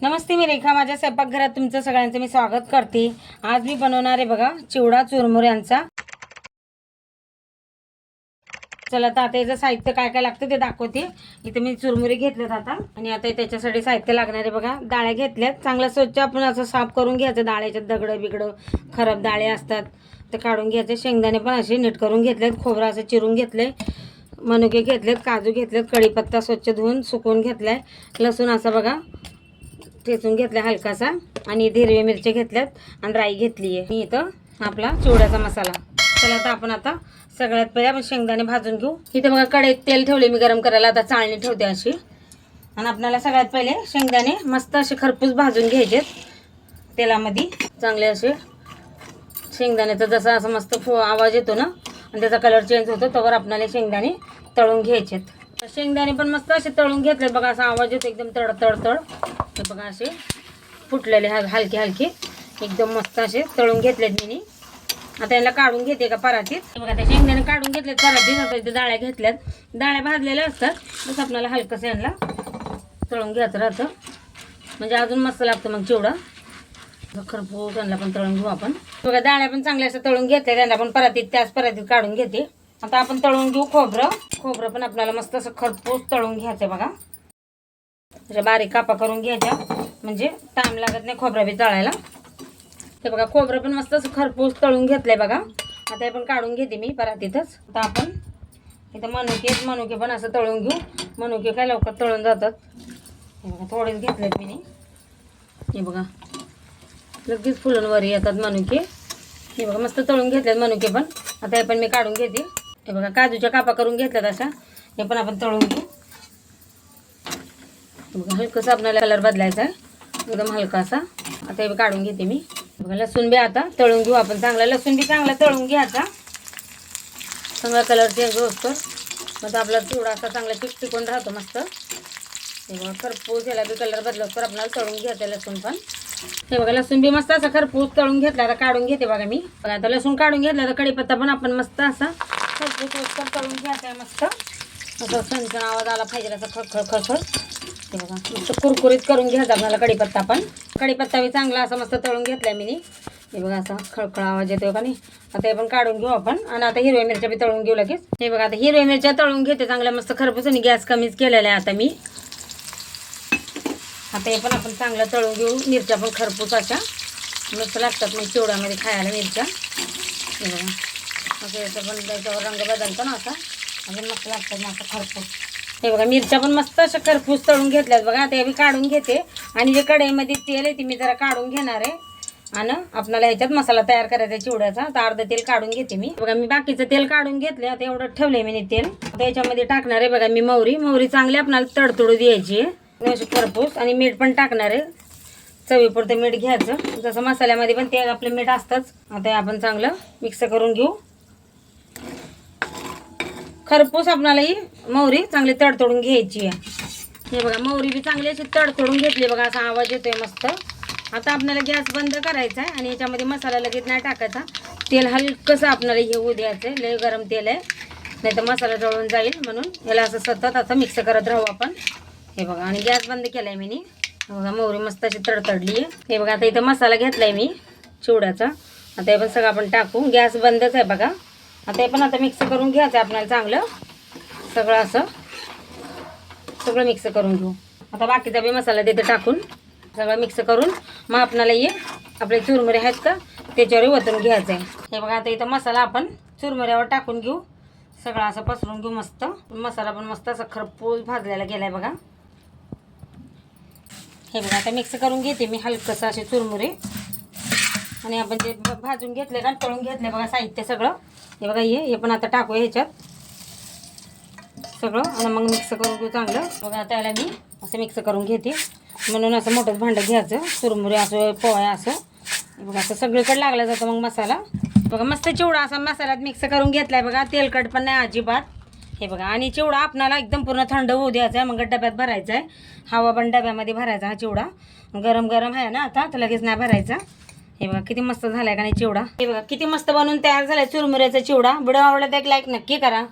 नमस्ते मी रेखा. माझ्या स्वयंपाकघरात तुमचं सगळ्यांचं मी स्वागत करते. आज मी बनवणार आहे बघा चिवडा चुरमुऱ्यांचा चला आता आता याचं साहित्य काय काय लागतं ते दाखवते. इथे मी चुरमुरे घेतलेत आता. आणि आता त्याच्यासाठी साहित्य लागणार आहे बघा. डाळ्या घेतल्यात. चांगलं स्वच्छ आपण असं साफ करून घ्यायचं. डाळ्याच्यात दगडं बिगडं खराब डाळे असतात ते काढून घ्यायचे. शेंगदाणे पण असे नीट करून घेतलेत. खोबरं असं चिरून घेतले मनुके घेतलेत काजू घेतलेत कढीपत्ता स्वच्छ धुवून सुकवून घेतलाय. लसूण असं बघा ठेचून घेतला हलकासा आणि हिरवी हिरव्या मिरच्या घेतल्यात आणि राई घेतली आहे मी इथं आपला चिवड्याचा मसाला. चला आता आपण आता सगळ्यात पहिले आपण शेंगदाणे भाजून घेऊ. इथं बघा कढईत तेल ठेवले मी गरम करायला. आता चाळणी ठेवते अशी. आणि आपल्याला सगळ्यात पहिले शेंगदाणे मस्त असे खरपूस भाजून घ्यायचे तेलामध्ये चांगले असे शेंगदाण्याचा जसा असं मस्त फो आवाज येतो ना आणि त्याचा कलर चेंज होतो त्यावर आपल्याला शेंगदाणे तळून घ्यायचेत. शेंगदाणे पण मस्त असे तळून घेतले बघा असा आवाज येतो एकदम तड तड तड. हे बघा असे फुटलेले हल हलके हलके. एकदम मस्त असे तळून घेतलेत मी आता याला काढून घेते का परातीत? बघा त्या शेंगदाणे काढून घेतलेत परातीत डाळ्या घेतल्यात. डाळ्या भाजलेल्या असतात बस आपल्याला हलकंसं यांना तळून घ्यायचं राहतं. म्हणजे अजून मस्त लागतं मग चिवडा. खरपूस त्यांना पण तळून घेऊ आपण. बघा डाळ्या पण चांगल्या असं तळून घेतल्या त्यांना पण परातीत त्याच परातीत काढून घेते. आता आपण तळून घेऊ खोबरं. खोबरं पण आपल्याला मस्त असं खरपूस तळून घ्यायचं बघा. अशा बारीक कापा करून घ्यायच्या. म्हणजे टाइम लागत नाही खोबरं बी तळायला. हे बघा खोबरं पण मस्त असं खरपूस तळून घेतलंय बघा. आता हे पण काढून घेते मी परातीतच आता आपण इथं मनुके मनुके पण असं तळून घेऊ. मनुके काय लवकर तळून जातात. हे बघा थोडेच घेतलेत मी. हे बघा लगेच फुलून वर येतात मनुके. हे बघा मस्त तळून घेतलेत मनुके पण. आता हे पण मी काढून घेते. हे बघा काजूच्या कापा करून घेतल्यात अशा. हे पण आपण तळून घेऊ. बघा हलकंसं आपल्याला कलर बदलायचा आहे. एकदम हलकासा आता हे काढून घेते मी. बघा लसूण बी आता तळून घेऊ आपण. चांगला लसूण बी चांगला तळून घ्यायचा चांगला कलर चेंज होतो मग आपला चिवडा असा चांगला चिकटिकून राहतो मस्त. हे बघा खरपूस याला बी कलर बदलत तर आपल्याला तळून घ्यायचं लसूण पण. हे बघा लसूण बी मस्त असा खरपूस तळून घेतला. आता काढून घेते बघा मी. बघा आता लसूण काढून घेतला तर कढीपत्ता पण आपण मस्त असा खरपूस उसकर तळून घ्यायचं आहे मस्त असं सणसण आवाज आला पाहिजे असं खळखळ खळखळ ते बघा मस्त कुरकुरीत करून घ्यायचा आपल्याला कढीपत्ता पण. कढीपत्ता बी चांगला असा मस्त तळून घेतलाय मी हे बघा असा खळखळ आवाज येतोय का नाही आता हे पण काढून घेऊ आपण. आणि आता हिरव्या मिरच्या बी तळून घेऊ लगेच. हे बघा आता हिरव्या मिरच्या तळून घेते. चांगल्या मस्त खरपूस आणि गॅस कमीच केलेला आहे आता मी. आता हे पण आपण चांगलं तळून घेऊ. मिरच्या पण खरपूस अशा. मस्त लागतात मग चिवड्यामध्ये खायला मिरच्या. हे बघा. असं याचं पण त्याच्यावर रंग बदलतो ना असा. अजून मस्त लागतात ना असं खरपूस. हे बघा मिरच्या पण मस्त अशा खरपूस तळून घेतल्यात. बघा ते मी काढून घेते. आणि जे कढईमध्ये तेल आहे ते मी जरा काढून घेणार आहे. आणि आपल्याला ह्याच्यात मसाला तयार करायचा आहे चिवड्याचा. तर अर्ध तेल काढून घेते मी. बघा मी बाकीचं तेल काढून घेतलं आता एवढं ठेवलंय मी तेल. आता याच्यामध्ये टाकणार आहे बघा मी मोहरी मोहरी चांगली आपल्याला तडतडू द्यायची आहे. अशी खरपूस. आणि मीठ पण टाकणार आहे. चवीपुरतं मीठ घ्यायचं. जसं मसाल्यामध्ये पण ते आपलं मीठ असतंच. आता आपण चांगलं मिक्स करून घेऊ. खरपूस आपणाला ही मोहरी चांगली तडतडून घ्यायची आहे. हे बघा मोहरी बी चांगली अशी तडतडून घेतली बघा असा आवाज येतोय मस्त. आता आपल्याला गॅस बंद करायचा आहे आणि याच्यामध्ये मसाला लगेच नाही टाकायचा. तेल हलकंसं आपल्याला हे होऊ द्यायचं आहे लय गरम तेल आहे. नाही तर मसाला जळून जाईल म्हणून. याला असं सतत असं मिक्स करत राहू आपण. हे बघा आणि गॅस बंद केला आहे मी बघा मोहरी मस्त अशी तडतडली आहे. हे बघा आता इथं मसाला घेतला आहे मी चिवड्याचा. आता हे पण सगळं आपण टाकू. गॅस बंदच आहे बघा. आता हे पण आता मिक्स करून घ्यायचं आहे आपल्याला चांगलं. सगळं असं. सगळं मिक्स करून घेऊ. आता बाकीचा बी मसाला तिथे टाकून. सगळं मिक्स करून. मग आपल्याला ये आपले चुरमुरे आहेत का त्याच्यावर ओतून घ्यायचं आहे हे बघा आता इथं मसाला आपण चुरमुऱ्यावर टाकून घेऊ. सगळं असं पसरून घेऊ मस्त. मसाला पण मस्त असं खरपूस भाजलेला गेला आहे बघा. हे बघा आता मिक्स करून घेते मी हलकंसं असे चुरमुरे. आणि आपण जे भाजून घेतले का तळून घेतले बघा साहित्य सगळं. हे बघा हे हे पण आता टाकू ह्याच्यात. सगळं. आणि मग मिक्स करून घेऊ चांगलं बघा त्याला मी असं मिक्स करून घेते. म्हणून असं मोठंच भांडं घ्यायचं. चुरमुरे असं पोळ्या असं. बघा असं सगळीकडे लागला जातं मग मसाला. बघा मस्त चिवडा असा मसाल्यात मिक्स करून घेतलाय बघा. तेलकट पण नाही अजिबात. हे बघा आणि चिवडा आपणाला एकदम पूर्ण थंड होऊ द्यायचा आहे. मग डब्यात भरायचा आहे. हवा पण डब्यामध्ये भरायचा हा चिवडा. गरम गरम आहे ना आता तर लगेच नाही भरायचा. हे बघा किती मस्त झालाय का नाही चिवडा? हे बघा किती मस्त बनवून तयार झालाय चुरमुऱ्याचा चिवडा. व्हिडिओ आवडला तर एक लाईक नक्की करा.